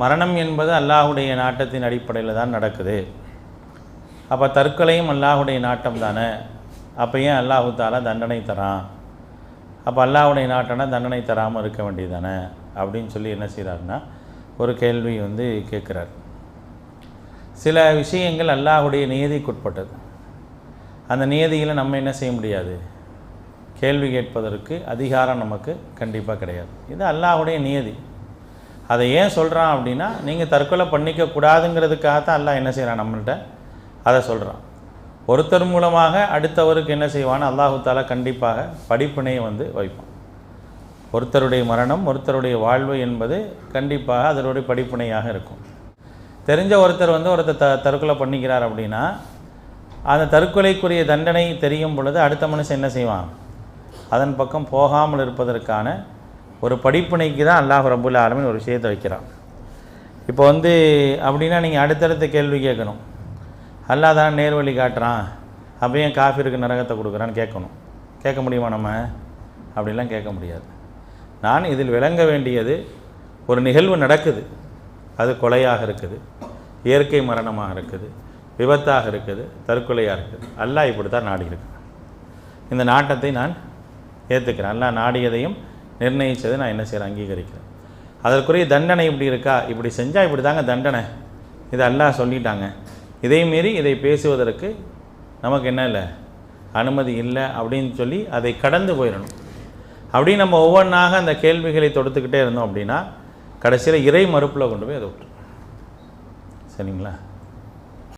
மரணம் என்பது அல்லாஹுடைய நாட்டத்தின் அடிப்படையில் தான் நடக்குது. அப்போ தற்கொலையும் அல்லாஹுடைய நாட்டம் தானே? அப்போ ஏன் அல்லாஹு தாலா தண்டனை தரான்? அப்போ அல்லாஹுடைய நாட்டம்னா தண்டனை தராமல் இருக்க வேண்டியது தானே அப்படின்னு சொல்லி என்ன செய்கிறாருன்னா ஒரு கேள்வி வந்து கேட்குறார். சில விஷயங்கள் அல்லாஹுடைய நியதிக்குட்பட்டது அந்த நியதியில் நம்ம என்ன செய்ய முடியாது? கேள்வி கேட்பதற்கு அதிகாரம் நமக்கு கண்டிப்பாக கிடையாது. இது அல்லாஹுடைய நியதி. அதை ஏன் சொல்கிறான் அப்படின்னா நீங்கள் தற்கொலை பண்ணிக்க கூடாதுங்கிறதுக்காக தான் எல்லாம் என்ன செய்கிறான் நம்மள்கிட்ட அதை சொல்கிறான் ஒருத்தர் மூலமாக அடுத்தவருக்கு என்ன செய்வான் அல்லாஹு தாலா கண்டிப்பாக படிப்பினையை வந்து வைப்பான். ஒருத்தருடைய மரணம் ஒருத்தருடைய வாழ்வு என்பது கண்டிப்பாக அதனுடைய படிப்பினையாக இருக்கும். தெரிஞ்ச ஒருத்தர் வந்து ஒருத்தர் த தற்கொலை பண்ணிக்கிறார் அப்படின்னா அந்த தற்கொலைக்குரிய தண்டனை தெரியும் பொழுது அடுத்த மனுஷன் என்ன செய்வான்? அதன் பக்கம் போகாமல் இருப்பதற்கான ஒரு படிப்பினைக்கு தான் அல்லாஹ் ரபுல் ஆலமின் ஒரு விஷயத்தை வைக்கிறான். இப்போ வந்து அப்படின்னா நீங்கள் அடுத்தடுத்த கேள்வி கேட்கணும். அல்லாஹ் தான் நேர்வழி காட்டுறான். அப்போ ஏன் காஃபிருக்கு நரகத்தை கொடுக்குறான்னு கேட்கணும். கேட்க முடியுமா நம்ம? அப்படிலாம் கேட்க முடியாது. நான் இதில் விளங்க வேண்டியது ஒரு நிகழ்வு நடக்குது. அது கொலையாக இருக்குது. இயற்கை மரணமாக இருக்குது. விபத்தாக இருக்குது. தற்கொலையாக இருக்குது. அல்லாஹ் இப்படி தான் நாடி இருக்கு இந்த நாட்டத்தை நான் ஏற்றுக்கிறேன் அல்லாஹ் நாடியதையும் நிர்ணயித்ததை நான் என்ன செய்கிறேன் அங்கீகரிக்கிறேன். அதற்குரிய தண்டனை இப்படி இருக்கா? இப்படி செஞ்சால் இப்படி தாங்க தண்டனை. இது அல்லாஹ் சொல்லிட்டாங்க. இதே மீறி இதை பேசுவதற்கு நமக்கு என்ன இல்லை? அனுமதி இல்லை அப்படின்னு சொல்லி அதை கடந்து போயிடணும். அப்படி நம்ம ஒவ்வொன்றாக அந்த கேள்விகளை தொடுத்துக்கிட்டே இருந்தோம் அப்படின்னா கடைசியில் இறை மறுப்பில் கொண்டு போய் அதை விட்டுரும் சரிங்களா?